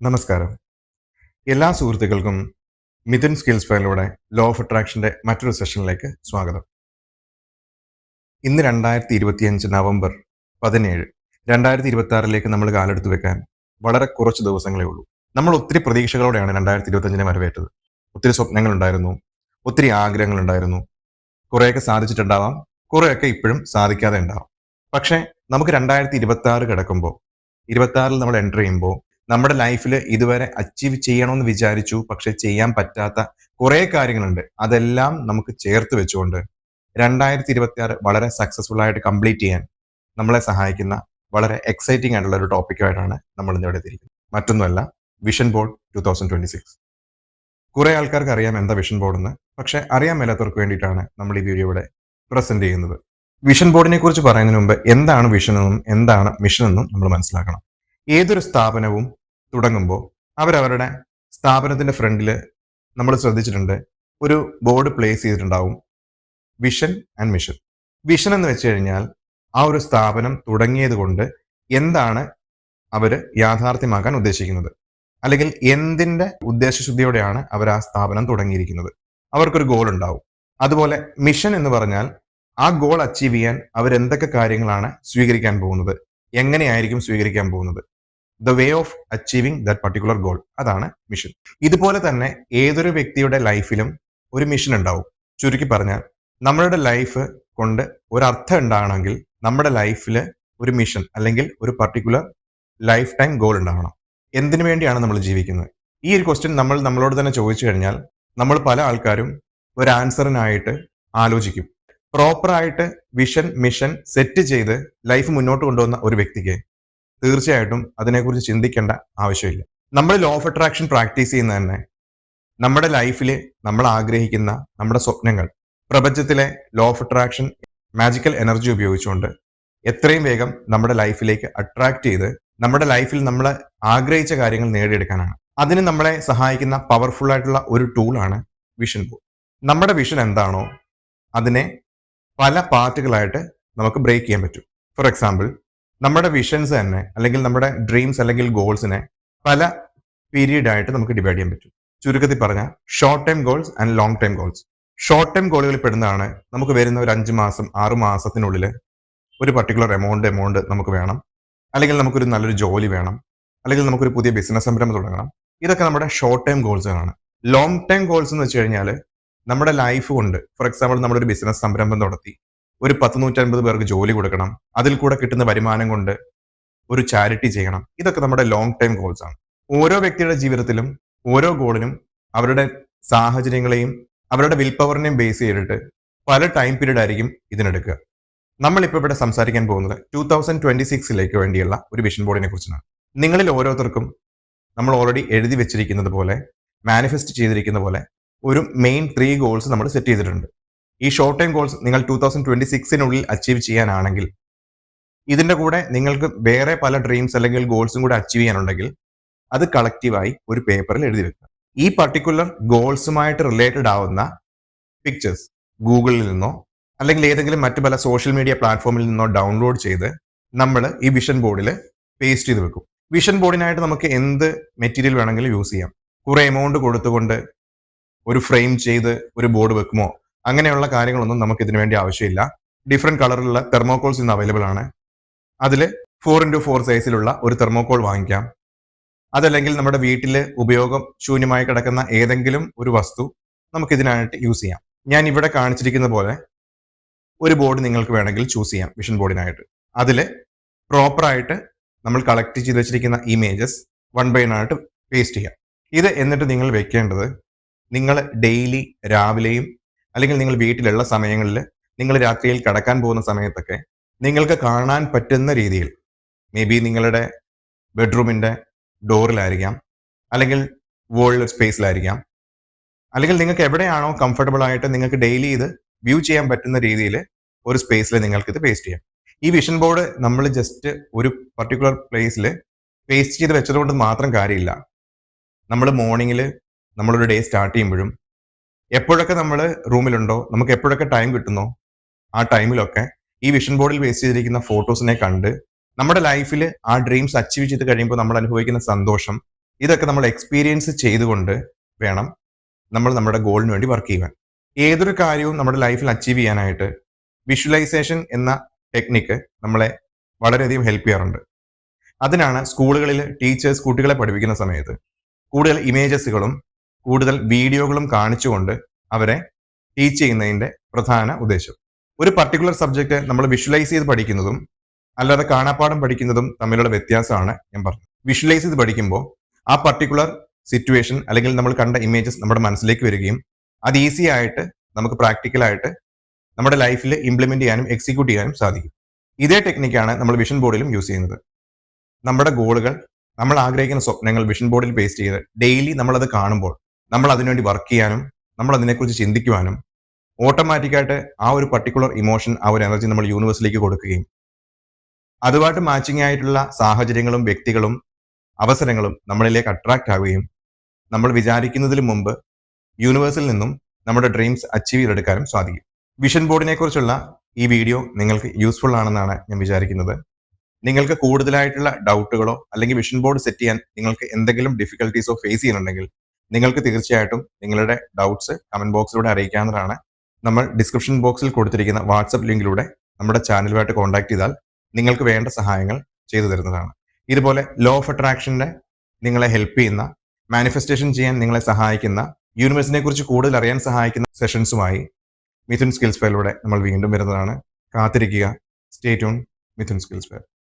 നമസ്കാരം. എല്ലാ സുഹൃത്തുക്കൾക്കും മിഥുൻ സ്കിൽസ് ഫയലിലൂടെ ലോ ഓഫ് അട്രാക്ഷന്റെ മറ്റൊരു സെഷനിലേക്ക് സ്വാഗതം. ഇന്ന് രണ്ടായിരത്തി ഇരുപത്തിയഞ്ച് നവംബർ പതിനേഴ് രണ്ടായിരത്തി ഇരുപത്തി ആറിലേക്ക് നമ്മൾ കാലെടുത്ത് വെക്കാൻ വളരെ കുറച്ച് ദിവസങ്ങളേ ഉള്ളൂ. നമ്മൾ ഒത്തിരി പ്രതീക്ഷകളോടെയാണ് രണ്ടായിരത്തി ഇരുപത്തഞ്ചിനെ വരവേറ്റത്. ഒത്തിരി സ്വപ്നങ്ങളുണ്ടായിരുന്നു ഒത്തിരി ആഗ്രഹങ്ങളുണ്ടായിരുന്നു. കുറേയൊക്കെ സാധിച്ചിട്ടുണ്ടാവാം കുറേയൊക്കെ ഇപ്പോഴും സാധിക്കാതെ ഉണ്ടാവാം. പക്ഷേ നമുക്ക് രണ്ടായിരത്തി ഇരുപത്തി ആറ് കിടക്കുമ്പോൾ ഇരുപത്തി ആറിൽ നമ്മൾ എന്റർ ചെയ്യുമ്പോൾ നമ്മുടെ ലൈഫിൽ ഇതുവരെ അച്ചീവ് ചെയ്യണമെന്ന് വിചാരിച്ചു പക്ഷെ ചെയ്യാൻ പറ്റാത്ത കുറേ കാര്യങ്ങളുണ്ട്. അതെല്ലാം നമുക്ക് ചേർത്ത് വെച്ചുകൊണ്ട് രണ്ടായിരത്തി ഇരുപത്തി ആറ് വളരെ സക്സസ്ഫുൾ ആയിട്ട് കംപ്ലീറ്റ് ചെയ്യാൻ നമ്മളെ സഹായിക്കുന്ന വളരെ എക്സൈറ്റിംഗ് ആയിട്ടുള്ള ഒരു ടോപ്പിക്കുമായിട്ടാണ് നമ്മൾ ഇന്നിവിടെ എത്തിയിരിക്കുന്നത്. മറ്റൊന്നുമല്ല vision board two thousand twenty six കുറെ ആൾക്കാർക്ക് അറിയാം എന്താ വിഷൻ ബോർഡ് എന്ന് പക്ഷെ അറിയാൻ മേലാത്തവർക്ക് വേണ്ടിയിട്ടാണ് നമ്മൾ ഈ വീഡിയോ ഇവിടെ പ്രസന്റ് ചെയ്യുന്നത്. വിഷൻ ബോർഡിനെ കുറിച്ച് പറയുന്നതിന് മുമ്പ് എന്താണ് വിഷൻ എന്നും എന്താണ് മിഷൻ എന്നും നമ്മൾ മനസ്സിലാക്കണം. ഏതൊരു സ്ഥാപനവും തുടങ്ങുമ്പോൾ അവരവരുടെ സ്ഥാപനത്തിന്റെ ഫ്രണ്ടിൽ നമ്മൾ ശ്രദ്ധിച്ചിട്ടുണ്ട് ഒരു ബോർഡ് പ്ലേസ് ചെയ്തിട്ടുണ്ടാവും. Vision and mission. വിഷൻ എന്ന് വെച്ച് കഴിഞ്ഞാൽ ആ ഒരു സ്ഥാപനം തുടങ്ങിയത് കൊണ്ട് എന്താണ് അവർ യാഥാർത്ഥ്യമാക്കാൻ ഉദ്ദേശിക്കുന്നത്? അല്ലെങ്കിൽ എന്തിന്റെ ഉദ്ദേശശുദ്ധിയോടെയാണ് അവർ ആ സ്ഥാപനം തുടങ്ങിയിരിക്കുന്നത്? അവർക്കൊരു ഗോൾ ഉണ്ടാവും. അതുപോലെ മിഷൻ എന്ന് പറഞ്ഞാൽ ആ ഗോൾ അച്ചീവ് ചെയ്യാൻ അവരെന്തൊക്കെ കാര്യങ്ങളാണ് സ്വീകരിക്കാൻ പോകുന്നത്? എങ്ങനെയായിരിക്കും സ്വീകരിക്കാൻ പോകുന്നത്? The way of achieving that particular goal അതാണ് മിഷൻ ഇതുപോലെ തന്നെ ഏതൊരു വ്യക്തിയുടെ ലൈഫിലും ഒരു മിഷൻ ഉണ്ടാവും. ചുരുക്കി പറഞ്ഞാൽ നമ്മളുടെ ലൈഫ് കൊണ്ട് ഒരർത്ഥം ഉണ്ടാകണമെങ്കിൽ നമ്മുടെ ലൈഫിൽ ഒരു മിഷൻ അല്ലെങ്കിൽ ഒരു പർട്ടിക്കുലർ ലൈഫ് ടൈം ഗോൾ ഉണ്ടാവണം. എന്തിനു വേണ്ടിയാണ് നമ്മൾ ജീവിക്കുന്നത്? ഈ ഒരു ക്വസ്റ്റ്യൻ നമ്മൾ നമ്മളോട് തന്നെ ചോദിച്ചു കഴിഞ്ഞാൽ നമ്മൾ പല ആൾക്കാരും ഒരു ആൻസറിനായിട്ട് ആലോചിക്കും. പ്രോപ്പറായിട്ട് വിഷൻ മിഷൻ സെറ്റ് ചെയ്ത് ലൈഫ് മുന്നോട്ട് കൊണ്ടുവന്ന ഒരു വ്യക്തിക്ക് തീർച്ചയായിട്ടും അതിനെക്കുറിച്ച് ചിന്തിക്കേണ്ട ആവശ്യമില്ല. നമ്മൾ ലോ ഓഫ് അട്രാക്ഷൻ പ്രാക്ടീസ് ചെയ്യുന്ന തന്നെ നമ്മുടെ ലൈഫിൽ നമ്മൾ ആഗ്രഹിക്കുന്ന നമ്മുടെ സ്വപ്നങ്ങൾ പ്രപഞ്ചത്തിലെ law of attraction magical energy ഉപയോഗിച്ചുകൊണ്ട് എത്രയും വേഗം നമ്മുടെ ലൈഫിലേക്ക് അട്രാക്ട് ചെയ്ത് നമ്മുടെ ലൈഫിൽ നമ്മൾ ആഗ്രഹിച്ച കാര്യങ്ങൾ നേടിയെടുക്കാനാണ്. അതിന് നമ്മളെ സഹായിക്കുന്ന പവർഫുൾ ആയിട്ടുള്ള ഒരു ടൂളാണ് വിഷൻ ബോർഡ് നമ്മുടെ വിഷൻ എന്താണോ അതിനെ പല പാർട്ടുകളായിട്ട് നമുക്ക് ബ്രേക്ക് ചെയ്യാൻ പറ്റും. ഫോർ എക്സാമ്പിൾ നമ്മുടെ വിഷൻസ് തന്നെ അല്ലെങ്കിൽ നമ്മുടെ ഡ്രീംസ് അല്ലെങ്കിൽ ഗോൾസിനെ പല പീരീഡ് ആയിട്ട് നമുക്ക് ഡിവൈഡ് ചെയ്യാൻ പറ്റും. ചുരുക്കത്തിൽ പറഞ്ഞാൽ short time goals and long time goals short time ഗോളുകളിൽ പെടുന്നതാണ് നമുക്ക് വരുന്ന ഒരു അഞ്ച് മാസം ആറ് മാസത്തിനുള്ളിൽ ഒരു പർട്ടിക്കുലർ എമൗണ്ട് എമൗണ്ട് നമുക്ക് വേണം. അല്ലെങ്കിൽ നമുക്കൊരു നല്ലൊരു ജോലി വേണം. അല്ലെങ്കിൽ നമുക്കൊരു പുതിയ ബിസിനസ് സംരംഭം തുടങ്ങണം. ഇതൊക്കെ നമ്മുടെ ഷോർട്ട് ടൈം ഗോൾസുകളാണ് ലോങ് ടൈം ഗോൾസ് എന്ന് വെച്ച് കഴിഞ്ഞാൽ നമ്മുടെ ലൈഫ് കൊണ്ട് ഫോർ എക്സാമ്പിൾ നമ്മളൊരു ബിസിനസ് സംരംഭം നടത്തി. ഒരു പത്ത് നൂറ്റൻപത് പേർക്ക് ജോലി കൊടുക്കണം. അതിൽ കൂടെ കിട്ടുന്ന വരുമാനം കൊണ്ട് ഒരു ചാരിറ്റി ചെയ്യണം. ഇതൊക്കെ നമ്മുടെ ലോങ് ടൈം ഗോൾസ് ആണ്. ഓരോ വ്യക്തിയുടെ ജീവിതത്തിലും ഓരോ ഗോളിനും അവരുടെ സാഹചര്യങ്ങളെയും അവരുടെ വിൽ പവറിനെയും ബേസ് ചെയ്തിട്ട് പല ടൈം പീരീഡ് ആയിരിക്കും ഇതിനെടുക്കുക. നമ്മളിപ്പോൾ ഇവിടെ സംസാരിക്കാൻ പോകുന്നത് ടൂ തൗസൻഡ് ട്വന്റി സിക്സിലേക്ക് വേണ്ടിയുള്ള ഒരു വിഷൻ ബോർഡിനെ കുറിച്ചാണ്. നിങ്ങളിൽ ഓരോരുത്തർക്കും നമ്മൾ ഓൾറെഡി എഴുതി വെച്ചിരിക്കുന്നത് പോലെ മാനിഫെസ്റ്റ് ചെയ്തിരിക്കുന്ന പോലെ ഒരു മെയിൻ ത്രീ ഗോൾസ് നമ്മൾ സെറ്റ് ചെയ്തിട്ടുണ്ട്. ഈ ഷോർട്ട് ടൈം ഗോൾസ് നിങ്ങൾ ടൂ തൗസൻഡ് ട്വന്റി സിക്സിനുള്ളിൽ അച്ചീവ് ചെയ്യാനാണെങ്കിൽ ഇതിന്റെ കൂടെ നിങ്ങൾക്ക് വേറെ പല ഡ്രീംസ് അല്ലെങ്കിൽ ഗോൾസും കൂടെ അച്ചീവ് ചെയ്യാനുണ്ടെങ്കിൽ അത് കളക്റ്റീവായി ഒരു പേപ്പറിൽ എഴുതി വെക്കുക ഈ പർട്ടിക്കുലർ ഗോൾസുമായിട്ട് റിലേറ്റഡ് ആവുന്ന പിക്ചേഴ്സ് ഗൂഗിളിൽ നിന്നോ അല്ലെങ്കിൽ ഏതെങ്കിലും മറ്റു പല സോഷ്യൽ മീഡിയ പ്ലാറ്റ്ഫോമിൽ നിന്നോ ഡൗൺലോഡ് ചെയ്ത് നമ്മൾ ഈ വിഷൻ ബോർഡിൽ പേസ്റ്റ് ചെയ്ത് വെക്കും. വിഷൻ ബോർഡിനായിട്ട് നമുക്ക് എന്ത് മെറ്റീരിയൽ വേണമെങ്കിലും യൂസ് ചെയ്യാം. കുറെ എമൗണ്ട് കൊടുത്തുകൊണ്ട് ഒരു ഫ്രെയിം ചെയ്ത് ഒരു ബോർഡ് വെക്കുമോ? അങ്ങനെയുള്ള കാര്യങ്ങളൊന്നും നമുക്ക് ഇതിനു വേണ്ടി ആവശ്യമില്ല. ഡിഫറെന്റ് കളറിലുള്ള തെർമോകോൾസ് ഇന്ന് അവൈലബിൾ ആണ്. അതിൽ ഫോർ ഇന്റു ഫോർ സൈസിലുള്ള ഒരു തെർമോകോൾ വാങ്ങിക്കാം. അതല്ലെങ്കിൽ നമ്മുടെ വീട്ടിൽ ഉപയോഗം ശൂന്യമായി കിടക്കുന്ന ഏതെങ്കിലും ഒരു വസ്തു നമുക്ക് ഇതിനായിട്ട് യൂസ് ചെയ്യാം. ഞാൻ ഇവിടെ കാണിച്ചിരിക്കുന്ന പോലെ ഒരു ബോർഡ് നിങ്ങൾക്ക് വേണമെങ്കിൽ ചൂസ് ചെയ്യാം വിഷൻ ബോർഡിനായിട്ട് അതിൽ പ്രോപ്പറായിട്ട് നമ്മൾ കളക്ട് ചെയ്ത് വെച്ചിരിക്കുന്ന ഇമേജസ് വൺ ബൈ ആയിട്ട് പേസ്റ്റ് ചെയ്യാം. ഇത് എന്നിട്ട് നിങ്ങൾ വെക്കേണ്ടത് നിങ്ങൾ ഡെയിലി രാവിലെയും അല്ലെങ്കിൽ നിങ്ങൾ വീട്ടിലുള്ള സമയങ്ങളിൽ നിങ്ങൾ രാത്രിയിൽ കടക്കാൻ പോകുന്ന സമയത്തൊക്കെ നിങ്ങൾക്ക് കാണാൻ പറ്റുന്ന രീതിയിൽ മേ ബി നിങ്ങളുടെ ബെഡ്റൂമിന്റെ ഡോറിലായിരിക്കാം അല്ലെങ്കിൽ വേൾഡ് സ്പേസിലായിരിക്കാം അല്ലെങ്കിൽ നിങ്ങൾക്ക് എവിടെയാണോ കംഫർട്ടബിൾ ആയിട്ട് നിങ്ങൾക്ക് ഡെയിലി ഇത് വ്യൂ ചെയ്യാൻ പറ്റുന്ന രീതിയിൽ ഒരു സ്പേസിൽ നിങ്ങൾക്ക് ഇത് പേസ്റ്റ് ചെയ്യാം. ഈ വിഷൻ ബോർഡ് നമ്മൾ ജസ്റ്റ് ഒരു പർട്ടിക്കുലർ പ്ലേസിൽ പേസ്റ്റ് ചെയ്ത് വെച്ചതുകൊണ്ട് മാത്രം കാര്യമില്ല. നമ്മൾ മോർണിംഗിൽ നമ്മളൊരു ഡേ സ്റ്റാർട്ട് ചെയ്യുമ്പോഴും എപ്പോഴൊക്കെ നമ്മൾ റൂമിലുണ്ടോ? നമുക്ക് എപ്പോഴൊക്കെ ടൈം കിട്ടുന്നോ? ആ ടൈമിലൊക്കെ ഈ വിഷൻ ബോർഡിൽ വേസ്റ്റ് ചെയ്തിരിക്കുന്ന ഫോട്ടോസിനെ കണ്ട് നമ്മുടെ ലൈഫിൽ ആ ഡ്രീംസ് അച്ചീവ് ചെയ്ത് കഴിയുമ്പോൾ നമ്മൾ അനുഭവിക്കുന്ന സന്തോഷം ഇതൊക്കെ നമ്മൾ എക്സ്പീരിയൻസ് ചെയ്തുകൊണ്ട് വേണം നമ്മൾ നമ്മുടെ ഗോളിന് വേണ്ടി വർക്ക് ചെയ്യുവാൻ. ഏതൊരു കാര്യവും നമ്മുടെ ലൈഫിൽ അച്ചീവ് ചെയ്യാനായിട്ട് വിഷ്വലൈസേഷൻ എന്ന ടെക്നിക്ക് നമ്മളെ വളരെയധികം ഹെൽപ്പ് ചെയ്യാറുണ്ട്. അതിനാണ് സ്കൂളുകളിൽ ടീച്ചേഴ്സ് കുട്ടികളെ പഠിപ്പിക്കുന്ന സമയത്ത് കൂടുതൽ ഇമേജസുകളും കൂടുതൽ വീഡിയോകളും കാണിച്ചുകൊണ്ട് അവരെ ടീച്ച് ചെയ്യുന്നതിന്റെ പ്രധാന ഉദ്ദേശം. ഒരു പർട്ടിക്കുലർ സബ്ജക്റ്റ് നമ്മൾ വിഷ്വലൈസ് ചെയ്ത് പഠിക്കുന്നതും അല്ലാതെ കാണാപ്പാടം പഠിക്കുന്നതും തമ്മിലുള്ള വ്യത്യാസമാണ് ഞാൻ പറഞ്ഞത്. വിഷ്വലൈസ് ചെയ്ത് പഠിക്കുമ്പോൾ ആ പർട്ടിക്കുലർ സിറ്റുവേഷൻ അല്ലെങ്കിൽ നമ്മൾ കണ്ട ഇമേജസ് നമ്മുടെ മനസ്സിലേക്ക് വരികയും അത് ഈസി ആയിട്ട് നമുക്ക് പ്രാക്ടിക്കലായിട്ട് നമ്മുടെ ലൈഫിൽ ഇംപ്ലിമെന്റ് ചെയ്യാനും എക്സിക്യൂട്ട് ചെയ്യാനും സാധിക്കും. ഇതേ ടെക്നിക്കാണ് നമ്മൾ വിഷൻ ബോർഡിലും യൂസ് ചെയ്യുന്നത്. നമ്മുടെ ഗോളുകൾ നമ്മൾ ആഗ്രഹിക്കുന്ന സ്വപ്നങ്ങൾ വിഷൻ ബോർഡിൽ പേസ്റ്റ് ചെയ്ത് ഡെയിലി നമ്മളത് കാണുമ്പോൾ നമ്മൾ അതിനുവേണ്ടി വർക്ക് ചെയ്യാനും നമ്മൾ അതിനെക്കുറിച്ച് ചിന്തിക്കുവാനും ഓട്ടോമാറ്റിക്കായിട്ട് ആ ഒരു പർട്ടിക്കുലർ ഇമോഷൻ ആ ഒരു എനർജി നമ്മൾ യൂണിവേഴ്സിലേക്ക് കൊടുക്കുകയും അതുമായിട്ട് മാച്ചിങ് ആയിട്ടുള്ള സാഹചര്യങ്ങളും വ്യക്തികളും അവസരങ്ങളും നമ്മളിലേക്ക് അട്രാക്റ്റ് ആവുകയും നമ്മൾ വിചാരിക്കുന്നതിന് മുമ്പ് യൂണിവേഴ്സിൽ നിന്നും നമ്മുടെ ഡ്രീംസ് അച്ചീവ് ചെയ്തെടുക്കാനും സാധിക്കും. വിഷൻ ബോർഡിനെ കുറിച്ചുള്ള ഈ വീഡിയോ നിങ്ങൾക്ക് യൂസ്ഫുൾ ആണെന്നാണ് ഞാൻ വിചാരിക്കുന്നത്. നിങ്ങൾക്ക് കൂടുതലായിട്ടുള്ള ഡൗട്ടുകളോ അല്ലെങ്കിൽ വിഷൻ ബോർഡ് സെറ്റ് ചെയ്യാൻ നിങ്ങൾക്ക് എന്തെങ്കിലും ഡിഫിക്കൽട്ടീസോ ഫേസ് ചെയ്യുന്നുണ്ടെങ്കിൽ നിങ്ങൾക്ക് തീർച്ചയായിട്ടും നിങ്ങളുടെ ഡൗട്ട്സ് കമന്റ് ബോക്സിലൂടെ അറിയിക്കാവുന്നതാണ്. നമ്മൾ ഡിസ്ക്രിപ്ഷൻ ബോക്സിൽ കൊടുത്തിരിക്കുന്ന വാട്സപ്പ് ലിങ്കിലൂടെ നമ്മുടെ ചാനലുമായിട്ട് കോൺടാക്ട് ചെയ്താൽ നിങ്ങൾക്ക് വേണ്ട സഹായങ്ങൾ ചെയ്തു തരുന്നതാണ്. ഇതുപോലെ ലോ ഓഫ് അട്രാക്ഷന്റെ നിങ്ങളെ ഹെൽപ്പ് ചെയ്യുന്ന മാനിഫെസ്റ്റേഷൻ ചെയ്യാൻ നിങ്ങളെ സഹായിക്കുന്ന യൂണിവേഴ്സിനെ കുറിച്ച് കൂടുതൽ അറിയാൻ സഹായിക്കുന്ന സെഷൻസുമായി മിഥുൻ സ്കിൽസ് ഫെയറിലൂടെ നമ്മൾ വീണ്ടും വരുന്നതാണ്. കാത്തിരിക്കുക. Stay tune Mithun skills fair